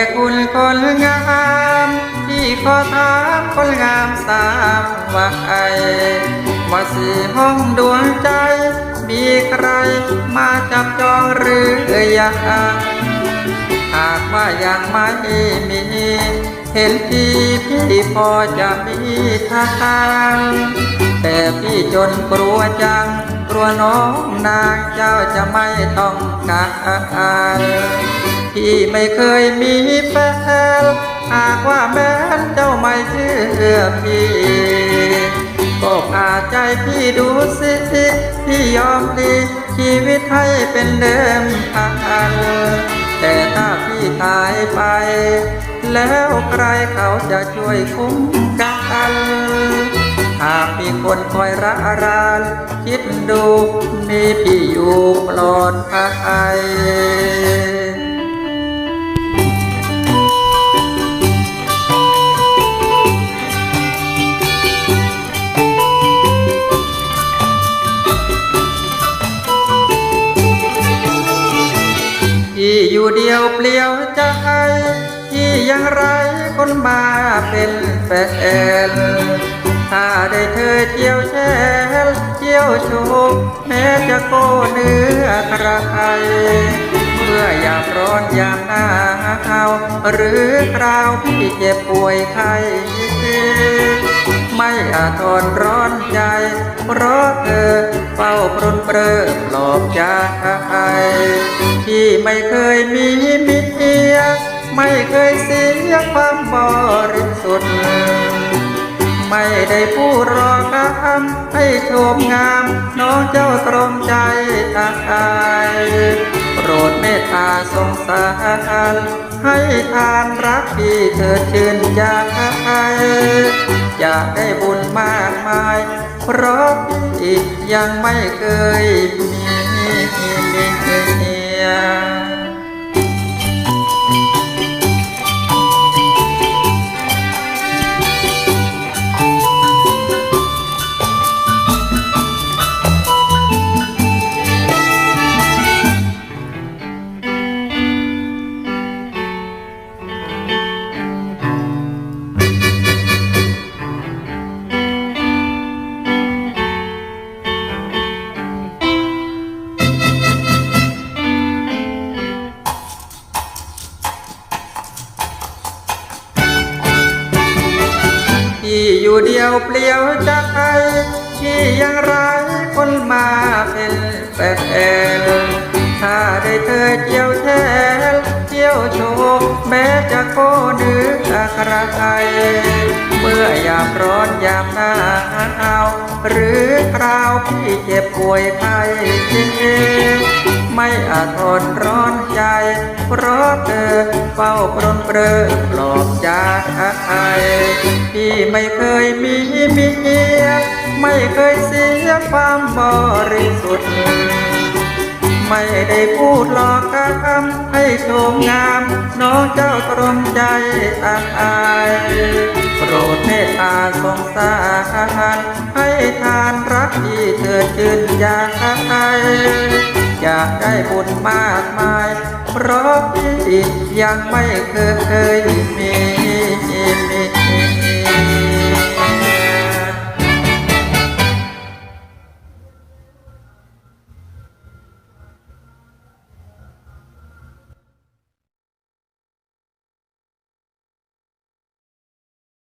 ม่คุณคนงามพี่ขอถามคนงามสามว่าใครว่าสี่ห้องดวงใจ มีใครมาจับจองหรือยังหากว่ายังไม่มี เห็นพี่พี่พอจะมีทางแต่พี่จนกลัวจัง กลัวน้องนางเจ้าจะไม่ต้องการ พี่ไม่เคยมีแฟนหากว่าแม้นเจ้าไม่เชื่อพี่ก็อาใจพี่ดูสิพี่ยอมดีชีวิตให้เป็นเดิมพันแต่ถ้าพี่ตายไป แล้วใครเขาจะช่วยคุ้มกันหากมีคนคอยระรานคิดดูมีพี่อยู่ปลอดภัย ที่อยู่เดียวเปลี่ยวใจที่ยังไรคนมาเป็นแฟนถ้าได้เธอเที่ยวแช่เที่ยวชกแม้จะโกเนื้อใครเมื่อยามร้อนยามหนาวหรือคราวพี่เจ็บป่วยไข้ไม่อาทนร้อนใจ เพราะเธอ เฝ้าปรนเปรอปลอบใจที่ไม่เคยมีมิตรเทียไม่เคยเสียความบริสุทธิ์ไม่ได้พูดรอคำให้โชมงาม น้องเจ้าตรงใจตายโปรดเมตตาสงสารให้ทานรักพี่เธอชื่นใจอยากได้บุญมากมาย รักอีกยังไม่เคยมีเมีย ที่อยู่เดียวเปลี่ยวใจที่ยังไรคนมาเป็นแฟนถ้าได้เธอเที่ยวแท้เที่ยวโชว์แม้จะโกเนื้อใครเมื่อยามร้อนยามหนาวหรือคราวพี่เจ็บป่วยไข้ ไม่อาจทนร้อนใจ เพราะเธอเฝ้าปรนเปรอปลอบใจพี่ไม่เคยมีเมียไม่เคยเสียความบริสุทธิ์ไม่ได้พูดหลอกคำให้โชมงาม น้องเจ้าตรมใจตามอายโปรดเมตตาสงสารให้ทานรักที่เธอชื่นอยากอยากได้บุญมากมาย เพราะพี่ยังไม่เคยมี